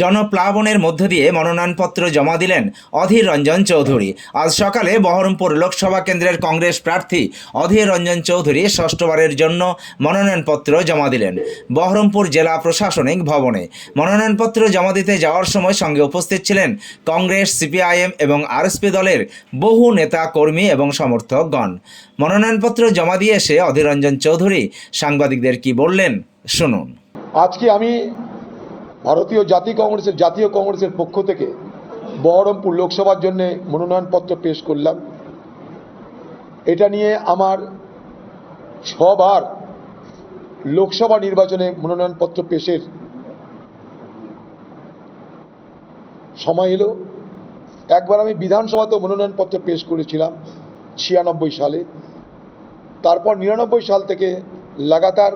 জনপ্লাবনের মধ্য দিয়ে মনোনয়নপত্র জমা দিলেন অধীর রঞ্জন চৌধুরী। আজ সকালে বহরমপুর লোকসভা কেন্দ্রের কংগ্রেস প্রার্থী অধীর রঞ্জন চৌধুরী ষষ্ঠবারের জন্য মনোনয়নপত্র জমা দিলেন। বহরমপুর জেলা প্রশাসনিক ভবনে মনোনয়নপত্র জমা দিতে যাওয়ার সময় সঙ্গে উপস্থিত ছিলেন কংগ্রেস, সিপিআইএম এবং আরএসপি দলের বহু নেতা কর্মী এবং সমর্থকগণ। মনোনয়নপত্র জমা দিয়ে এসে অধীর রঞ্জন চৌধুরী সাংবাদিকদের কি বললেন, শুনুন। আজকে আমি ভারতীয় জাতীয় কংগ্রেসের জাতীয় কংগ্রেসের পক্ষ থেকে বহরমপুর লোকসভার জন্য মনোনয়নপত্র পেশ করলাম। এটা নিয়ে আমার ছবার লোকসভা নির্বাচনে মনোনয়নপত্র পেশের সময় এলো। একবার আমি বিধানসভাতেও মনোনয়নপত্র পেশ করেছিলাম ছিয়ানব্বই সালে। তারপর নিরানব্বই সাল থেকে লাগাতার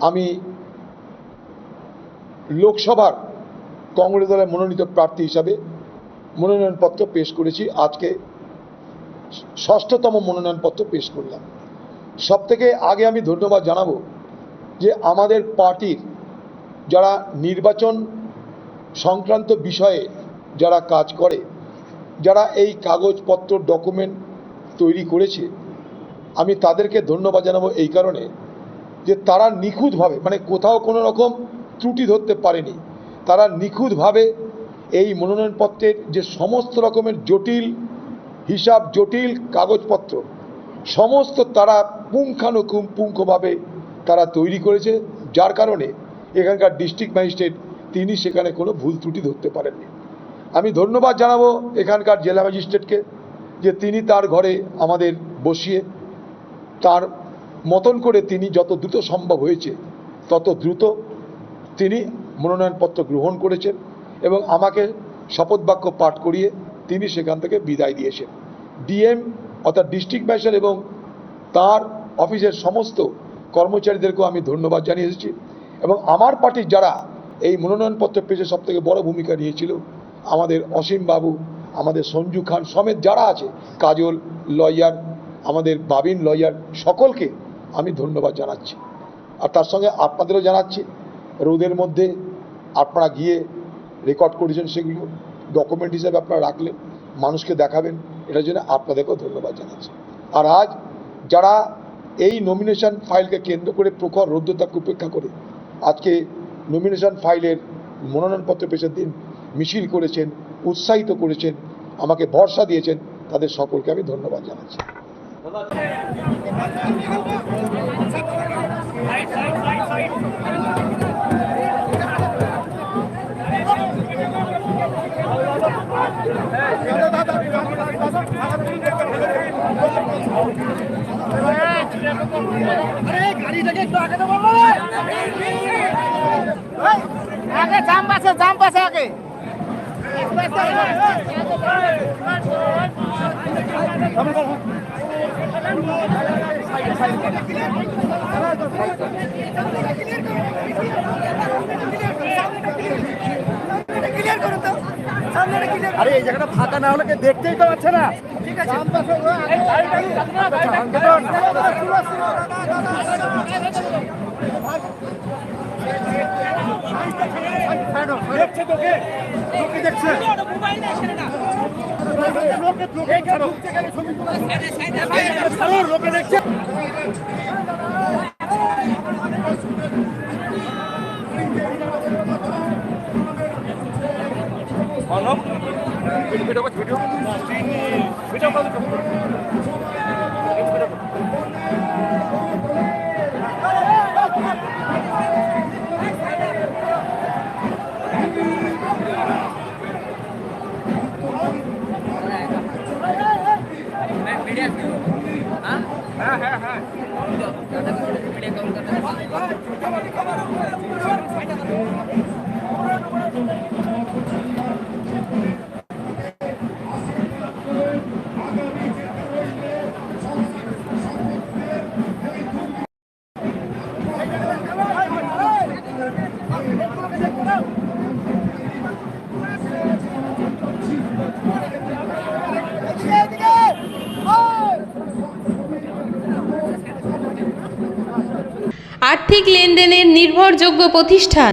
আমি লোকসভার কংগ্রেস দলের মনোনীত প্রার্থী হিসাবে মনোনয়নপত্র পেশ করেছি। আজকে ষষ্ঠতম মনোনয়নপত্র পেশ করলাম। সব থেকে আগে আমি ধন্যবাদ জানাব যে আমাদের পার্টির যারা নির্বাচন সংক্রান্ত বিষয়ে যারা কাজ করে, যারা এই কাগজপত্র, ডকুমেন্ট তৈরি করেছে, আমি তাদেরকে ধন্যবাদ জানাব এই কারণে যে তারা নিখুঁতভাবে মানে কোথাও কোনো রকম ত্রুটি ধরতে পারেনি। তারা নিখুঁতভাবে এই মনোনয়নপত্রের যে সমস্ত রকমের জটিল হিসাব, জটিল কাগজপত্র, সমস্ত তারা পুঙ্খানুপুঙ্খভাবে তারা তৈরি করেছে, যার কারণে এখানকার ডিস্ট্রিক্ট ম্যাজিস্ট্রেট তিনি সেখানে কোনো ভুল ত্রুটি ধরতে পারেননি। আমি ধন্যবাদ জানাব এখানকার জেলা ম্যাজিস্ট্রেটকে যে তিনি তার ঘরে আমাদের বসিয়ে তার মতন করে তিনি যত দ্রুত সম্ভব হয়েছে, তত দ্রুত তিনি মনোনয়নপত্র গ্রহণ করেছেন এবং আমাকে শপথ বাক্য পাঠ করিয়ে তিনি সেখান থেকে বিদায় দিয়েছেন। ডিএম অর্থাৎ ডিস্ট্রিক্ট ম্যাজিস্ট্রেট এবং তার অফিসের সমস্ত কর্মচারীদেরকেও আমি ধন্যবাদ জানিয়ে এসেছি এবং আমার পার্টির যারা এই মনোনয়নপত্র পেশে সব থেকে বড় ভূমিকা নিয়েছিল, আমাদের অসীম বাবু, আমাদের সঞ্জু খান সমেত যারা আছে, কাজল, লয়ার, আমাদের বাবিন লয়ার, সকলকে আমি ধন্যবাদ জানাচ্ছি। আর তার সঙ্গে আপনাদেরও জানাচ্ছি রোদের মধ্যে আপনারা গিয়ে রেকর্ড করেছেন সেগুলো ডকুমেন্ট হিসাবে আপনারা রাখলেন মানুষকে দেখাবেন, এটার জন্য আপনাদেরকেও ধন্যবাদ জানাচ্ছি। আর আজ যারা এই নমিনেশন ফাইলকে কেন্দ্র করে প্রখর রৌদ্রতাকে উপেক্ষা করে আজকে নমিনেশন ফাইলের মনোনয়নপত্র পেশের দিন মিছিল করেছেন, উৎসাহিত করেছেন, আমাকে ভরসা দিয়েছেন, তাদের সকলকে আমি ধন্যবাদ জানাচ্ছি। আরে গাড়িটাকে একটু আগে তো বলব আগে জাম পাশে জাম পাশে আগে আরে, এই জায়গাটা ফাঁকা না হলে দেখতেই তো পাচ্ছে না। ঠিক আছে। দেখছে লোকে দেখছে। অর্ণব ভিডিও করছি ভিডিও ভিডিও কল হ্যাঁ হ্যাঁ হ্যাঁ আর্থিক লেনদেনের নির্ভরযোগ্য প্রতিষ্ঠান।